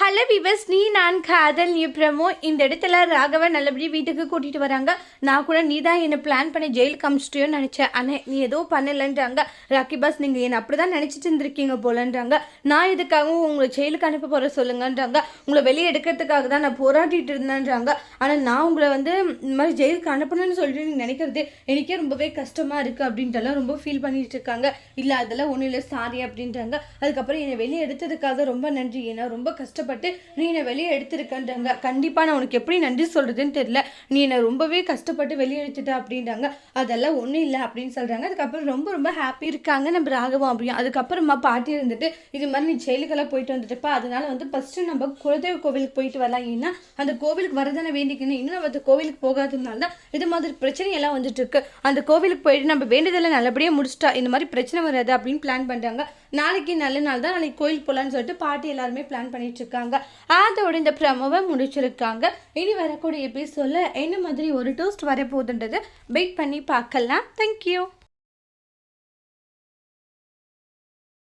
Hello விவஸ் நீ நான் காதல் நீ பிரமோ இந்த இடத்துல ராகவன் நல்லபடியாக வீட்டுக்கு கூட்டிகிட்டு வராங்க. நான் கூட நீ தான் என்னை பிளான் பண்ணி ஜெயிலுக்கு அமிச்சிட்டியோன்னு நினச்சேன். ஆனால் நீ ஏதோ பண்ணலைன்றாங்க. ராக்கி பாஸ் நீங்கள் என்னை அப்படி தான் நினச்சிட்டு இருந்திருக்கீங்க போலன்றாங்க. நான் இதுக்காகவும் உங்களை ஜெயிலுக்கு அனுப்ப போகிற சொல்லுங்கன்றாங்க. உங்களை வெளியே எடுக்கிறதுக்காக தான் நான் போராடிட்டு இருந்தேன்றாங்க. ஆனால் நான் உங்களை வந்து இந்த மாதிரி ஜெயிலுக்கு அனுப்பணும்னு சொல்லிட்டு நீங்கள் நினைக்கிறது எனக்கே ரொம்பவே கஷ்டமாக இருக்குது அப்படின்ட்டுலாம் ரொம்ப ஃபீல் பண்ணிட்டு இருக்காங்க. இல்லை அதெல்லாம் ஒன்றும் இல்லை சாரி அப்படின்றாங்க. அதுக்கப்புறம் என்னை வெளியே எடுத்ததுக்காக ரொம்ப நன்றி. ஏன்னா ரொம்ப கஷ்டப்பட்டு நீ என்னை வெளியே எடுத்திருக்கன்றாங்க. கண்டிப்பாக நான் உனக்கு எப்படி நன்றி சொல்கிறதுன்னு தெரியல. நீ என்னை ரொம்பவே கஷ்டப்பட்டு வெளியே எடுத்துட்ட அப்படின்றாங்க. அதெல்லாம் ஒன்றும் இல்லை அப்படின்னு சொல்கிறாங்க அதுக்கப்புறம் ரொம்ப ரொம்ப ஹாப்பி இருக்காங்க நம்ம ராகவம் அப்படியும். அதுக்கப்புறமா பாட்டி இருந்துட்டு இது மாதிரி நீ ஜெயிலுக்கெல்லாம் போயிட்டு வந்துட்டுப்பா. அதனால வந்து ஃபஸ்ட்டு நம்ம குலதெய்வ கோவிலுக்கு போயிட்டு வரலாம். ஏன்னா அந்த கோவிலுக்கு வரதானே வேண்டிக்கணும். இன்னும் நம்ம அந்த கோவிலுக்கு போகாததுனால தான் இது மாதிரி பிரச்சனையெல்லாம் வந்துட்டு இருக்கு. அந்த கோவிலுக்கு போயிட்டு நம்ம வேண்டியதெல்லாம் நல்லபடியாக முடிச்சிட்டா இந்த மாதிரி பிரச்சனை வராது அப்படின்னு பிளான் பண்ணுறாங்க நாளைக்கு நல்ல நாள் தான். நாளைக்கு கோயில் போகலான்னு சொல்லிட்டு பாட்டி எல்லாருமே பிளான் பண்ணிட்டு இருக்காங்க. அதோட இந்த ப்ரமோவை முடிச்சிருக்காங்க. இனி வரக்கூடிய எபிசோடில் என்ன மாதிரி ஒரு டோஸ்ட் வரப்போகுதுன்றது வெயிட் பண்ணி பார்க்கலாம். தேங்க்யூ